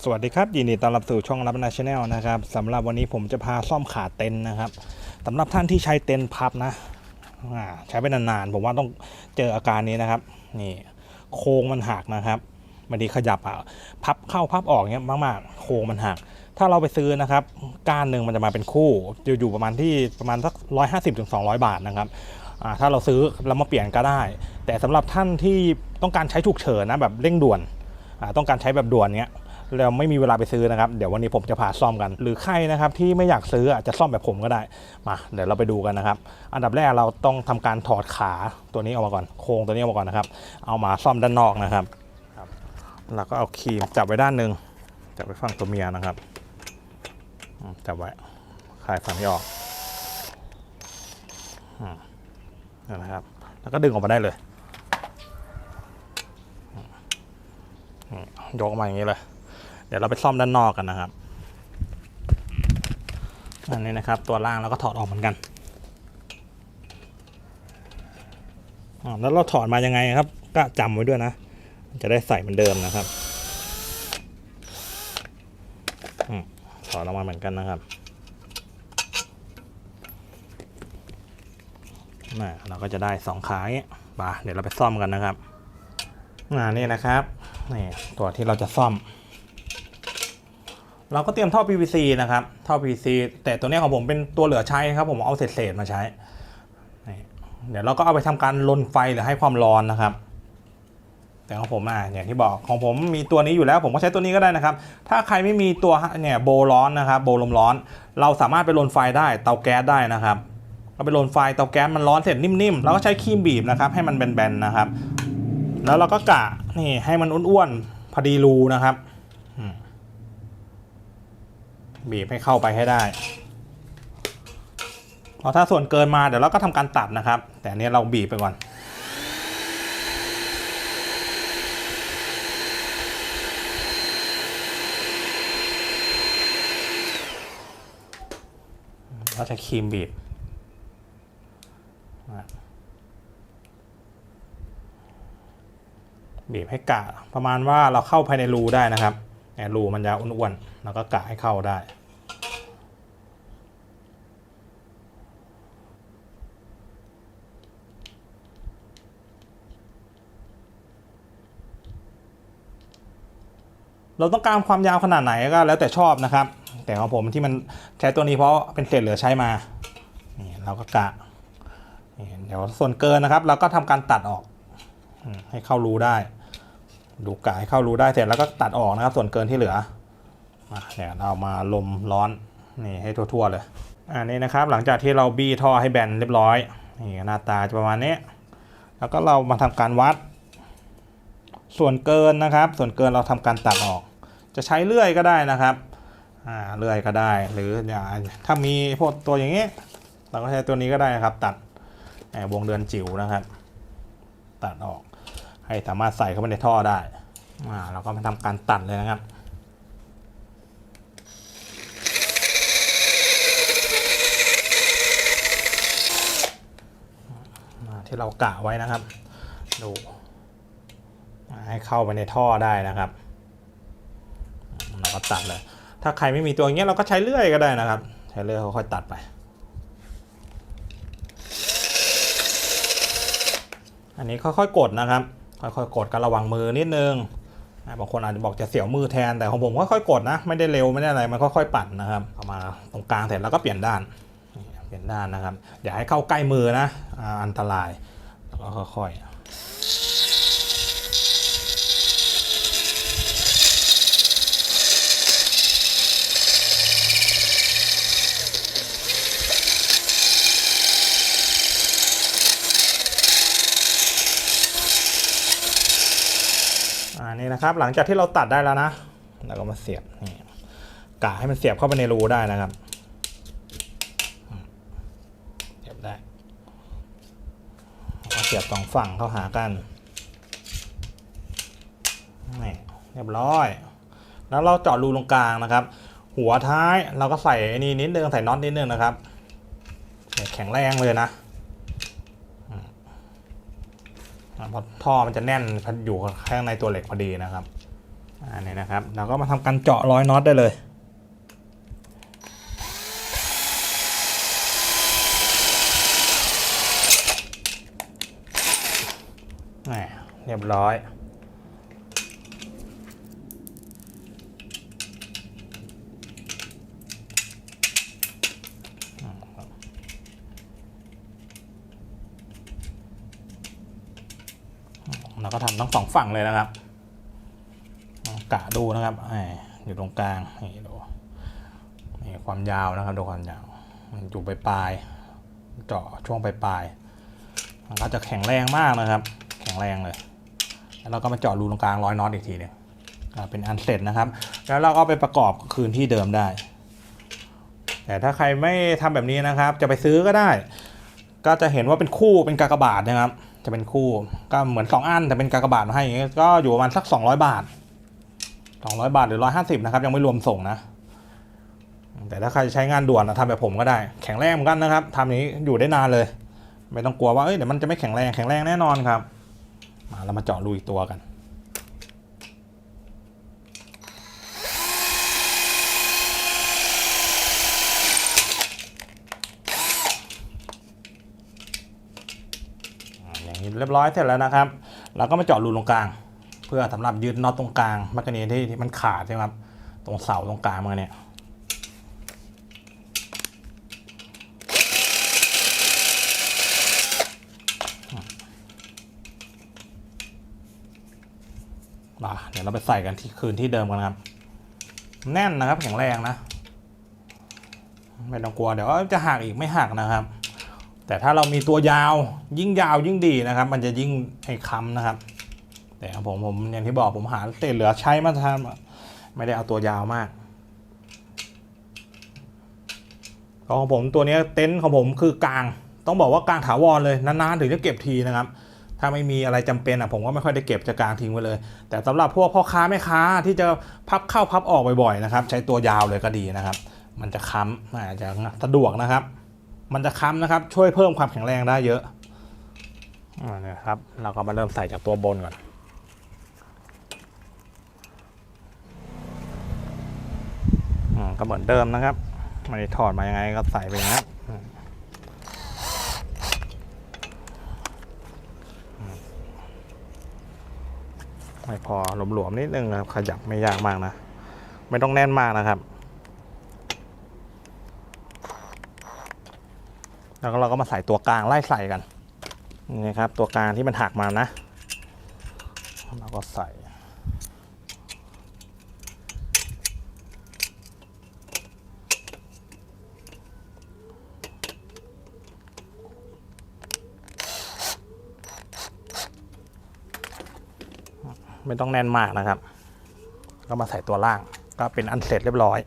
สวัสดีครับยินดีต้อนรับสู่ช่องรับนาชแนลนะครับสำหรับวันนี้ผมจะพาซ่อมขาเต็นนะครับสำหรับท่านที่ใช้เต็นพับนะใช้ไปนานๆผมว่าต้องเจออาการนี้นะครับ นี่โครงมันหักนะครับบางทีขยับอะพับเข้าพับออกเนี้ยมากๆ โครงมันหัก ถ้าเราไปซื้อนะครับก้านหนึ่งมันจะมาเป็นคู่อยู่อยู่ประมาณที่ประมาณสักร้อยห้าสิบถึงสองร้อยบาทนะครับถ้าเราซื้อแล้วมาเปลี่ยนก็ได้ แต่สำหรับท่านที่ต้องการใช้ฉุกเฉินนะแบบเร่งด่วนต้องการใช้แบบด่วนเนี้ย เราไม่มีเวลาไปซื้อนะครับ เดี๋ยววันนี้ผมจะพาซ่อมกัน หรือใครนะครับที่ไม่อยากซื้ออะจะซ่อมแบบผมก็ได้ มาเดี๋ยวเราไปดูกันนะครับ อันดับแรกเราต้องทำการถอดขาตัวนี้ออกมาก่อน โครงตัวนี้ออกมาก่อนนะครับ เอามาซ่อมด้านนอกนะครับครับแล้วก็เอาครีมจับไว้ด้านหนึ่งจับไว้ฝั่งตัวเมียนะครับจับไว้คลายฝั่งที่ออกนั่นะครับ แล้วก็ดึงออกมาได้เลยยกออกมาอย่างนี้เลย ดี๋ยวเราไปซ่อมด้านนอกกันนะครับอันนี้นะครับตัวล่างเราก็ถอดออกเหมือนกันแล้วเราถอดมายังไงครับ ก็จำไว้ด้วยนะ จะได้ใส่เหมือนเดิมนะครับอถอดออกมาเหมือนกันนะครับน่ะเราก็จะได้สองขาอย่างเงี้ยมาเดี๋ยวเราไปซ่อมกันนะครับอ่านี่นะครับนี่ตัวที่เราจะซ่อม เราก็เตรียมท่อ PVC นะครับท่อ PVC แต่ตัวเนี้ยของผมเป็นตัวเหลือใช้ครับ ผมเอาเศษๆมาใช้ เดี๋ยวเราก็เอาไปทำการลนไฟหรือให้ความร้อนนะครับ แต่ของผมอะอย่างที่บอกของผมมีตัวนี้อยู่แล้ว ผมก็ใช้ตัวนี้ก็ได้นะครับ ถ้าใครไม่มีตัวเนี่ยโบร้อนนะครับ โบลมร้อน เราสามารถไปลนไฟได้เตาแก๊สได้นะครับเราไปลนไฟเตาแก๊สมันร้อนเสร็จนิ่มๆเราก็ใช้ครีมบีบนะครับ ให้มันแบนๆนะครับ แล้วเราก็กะนี่ให้มันอ้วนๆพอดีรูนะครับ บีบให้เข้าไปให้ได้พอถ้าส่วนเกินมาเดี๋ยวเราก็ทำการตัดนะครับ แต่อันนี้เราบีบไปก่อนเราจะครีมบีบบีบให้กะประมาณว่าเราเข้าภายในรูได้นะครับ รูมันจะอ้วนๆแล้วก็กะให้เข้าได้ เราต้องการความยาวขนาดไหนก็แล้วแต่ชอบนะครับ แต่ของผมที่มันใช้ตัวนี้เพราะเป็นเศษเหลือใช้มานี่เราก็กะเดี๋ยวส่วนเกินนะครับ เราก็ทำการตัดออกให้เข้ารูได้ ดูกะให้เข้ารูได้เสร็จแล้วก็ตัดออกนะครับ ส่วนเกินที่เหลือเนี่ยเรามาลมร้อนนี่ให้ทั่วๆเลยอันนี้นะครับหลังจากที่เราบี้ท่อให้แบนเรียบร้อยนี่หน้าตาจะประมาณนี้ แล้วก็เรามาทำการวัด ส่วนเกินนะครับ ส่วนเกินเราทำการตัดออก จะใช้เลื่อยก็ได้นะครับอ่าเลื่อยก็ได้ หรืออย่างถ้ามีพวกตัวอย่างนี้ เราก็ใช้ตัวนี้ก็ได้นะครับ ตัดวงเดือนจิ๋วนะครับ ตัดออก ให้สามารถใส่เข้าไปในท่อได้าเราก็มาทำการตัดเลยนะครับที่เรากะไว้นะครับ ดู ให้เข้าไปในท่อได้นะครับ เราก็ตัดเลย ถ้าใครไม่มีตัวเงี้ยเราก็ใช้เลื่อยก็ได้นะครับ ใช้เลื่อยค่อยๆตัดไป อันนี้ค่อยๆกดนะครับ ค่อยๆกดก็ระวังมือนิดนึงบางคนอาจจะบอกจะเสียวมือแทนแต่ของผมค่อยๆกดนะ ไม่ได้เร็วไม่ได้อะไรมันค่อยๆปั่นนะครับเอามาตรงกลางเสร็จแล้วก็เปลี่ยนด้านเปลี่ยนด้านนะครับอย่าให้เข้าใกล้มือนะอันตรายแล้วก็ค่อยๆ อ่า นะครับ หลังจากที่เราตัดได้แล้วนะแล้วก็มาเสียบนี่กะให้มันเสียบเข้าไปในรูได้นะครับเสียบได้เสียบสองฝั่งเข้าหากันนี่เรียบร้อย แล้วเราเจาะรูตรงกลางนะครับ หัวท้ายเราก็ใส่นี่นิดนึงใส่น็อตนิดนึงนะครับแข็งแรงเลยนะ อ่า เพราะท่อมันจะแน่นอยู่ข้างในตัวเหล็กพอดีนะครับอันนี้นะครับเราก็มาทำการเจาะร้อยน็อตได้เลยเรียบร้อย เราก็ทำทั้งสองฝั่งเลยนะครับกะดูนะครับอยู่ตรงกลางนี่ดูนี่ความยาวนะครับดูความยาวมันอยู่ปลายปลายๆเจาะช่วงปลายปลายๆมันก็จะแข็งแรงมากนะครับ แข็งแรงเลยแล้วเราก็มาเจาะรูตรงกลางร้อยน็อตอีกทีนึงอ่าเป็นอันเสร็จนะครับ แล้วเราก็ไปประกอบคืนที่เดิมได้ แต่ถ้าใครไม่ทำแบบนี้นะครับ จะไปซื้อก็ได้ ก็จะเห็นว่าเป็นคู่เป็นกากบาทนะครับ จะเป็นคู่ ก็เหมือน 2 อันแต่เป็นกากบาทมาให้อย่างเงี้ยก็อยู่ประมาณสัก 200 บาท 200 บาทหรือ 150 นะครับ ยังไม่รวมส่งนะ แต่ถ้าใครใช้งานด่วนนะทำแบบผมก็ได้ แข็งแรงเหมือนกันนะครับทำนี้อยู่ได้นานเลย ไม่ต้องกลัวว่าเอ้ยเดี๋ยวมันจะไม่แข็งแรงแข็งแรงแน่นอนครับ มาเรามาเจาะรูอีกตัวกัน อ่าอย่างนี้ เรียบร้อยเสร็จแล้วนะครับ เราก็มาเจาะรูตรงกลาง เพื่อสำหรับยึดน็อตตรงกลางมักกะนีที่ที่มันขาดใช่ไหมครับ ตรงเสาตรงกลางมันเนี่ยมาเดี๋ยวเราไปใส่กันที่คืนที่เดิมกันครับ แน่นนะครับแข็งแรงนะ ไม่ต้องกลัวเดี๋ยวจะหักอีกไม่หักนะครับ แต่ถ้าเรามีตัวยาวยิ่งยาวยิ่งดีนะครับ มันจะยิ่งให้ค้ำนะครับ แต่ผมผมอย่างที่บอกผมหาเศษเหลือใช้มาทำไม่ได้เอาตัวยาวมากของผมตัวนี้เต็นท์ของผมคือกลาง ต้องบอกว่ากลางถาวรเลยนานๆถึงจะเก็บทีนะครับ ถ้าไม่มีอะไรจำเป็นอะผมก็ไม่ค่อยได้เก็บจะกลางทิ้งไว้เลย แต่สำหรับพวกพ่อค้าแม่ค้าที่จะพับเข้าพับออกบ่อยๆนะครับ ใช้ตัวยาวเลยก็ดีนะครับ มันจะค้ำอาจจะสะดวกนะครับ มันจะค้ำนะครับ ช่วยเพิ่มความแข็งแรงได้เยอะนี่ยครับ เราก็มาเริ่มใส่จากตัวบนก่อนอก็เหมือนเดิมนะครับไม่ได้ถอดมายังไงก็ใส่ไปงนั้ไม่พอหลวมๆนิดนึงนะครับ ขยับไม่ยากมากนะ ไม่ต้องแน่นมากนะครับ แล้วก็เราก็มาใส่ตัวกลางไล่ใส่กันนี่ครับตัวกลางที่มันหักมานะ เราก็ใส่ไม่ต้องแน่นมากนะครับ ก็มาใส่ตัวล่างก็เป็นอันเสร็จเรียบร้อย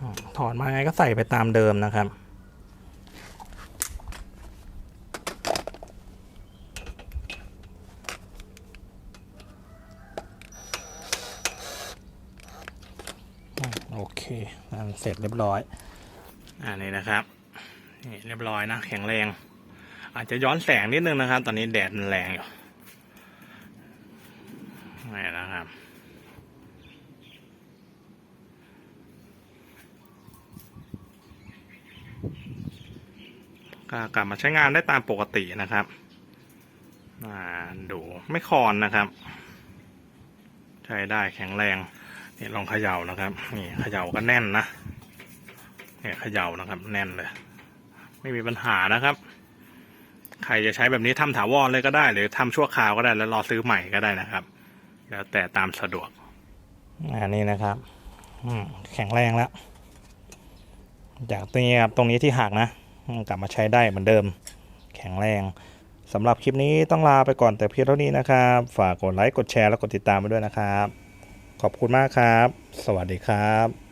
อืม ถอดมาไงก็ใส่ไปตามเดิมนะครับ โอเคอันเสร็จเรียบร้อย อันนี้นะครับ นี่เรียบร้อยนะ แข็งแรง อาจจะย้อนแสงนิดนึงนะครับ ตอนนี้แดดมันแรงอยู่นี่นะครับ ก็กลับมาใช้งานได้ตามปกตินะครับดูไม่คอนนะครับ ใช้ได้แข็งแรงนี่ลองเขย่านะครับ นี่เขย่าก็แน่นนะเนี่ยเขย่านะครับ แน่นเลย ไม่มีปัญหานะครับ ใครจะใช้แบบนี้ทำถาวรเลยก็ได้ หรือทำชั่วคราวก็ได้แล้วรอซื้อใหม่ก็ได้นะครับ แล้วแต่ตามสะดวกอันนี้นะครับอืแข็งแรงแล้ว จากตรงนี้ครับตรงนี้ที่หักนะ กลับมาใช้ได้เหมือนเดิม แข็งแรงสำหรับคลิปนี้ต้องลาไปก่อนแต่เพียงเท่านี้นะครับ ฝากกดไลค์กดแชร์และกดติดตามไปด้วยนะครับ ขอบคุณมากครับ สวัสดีครับ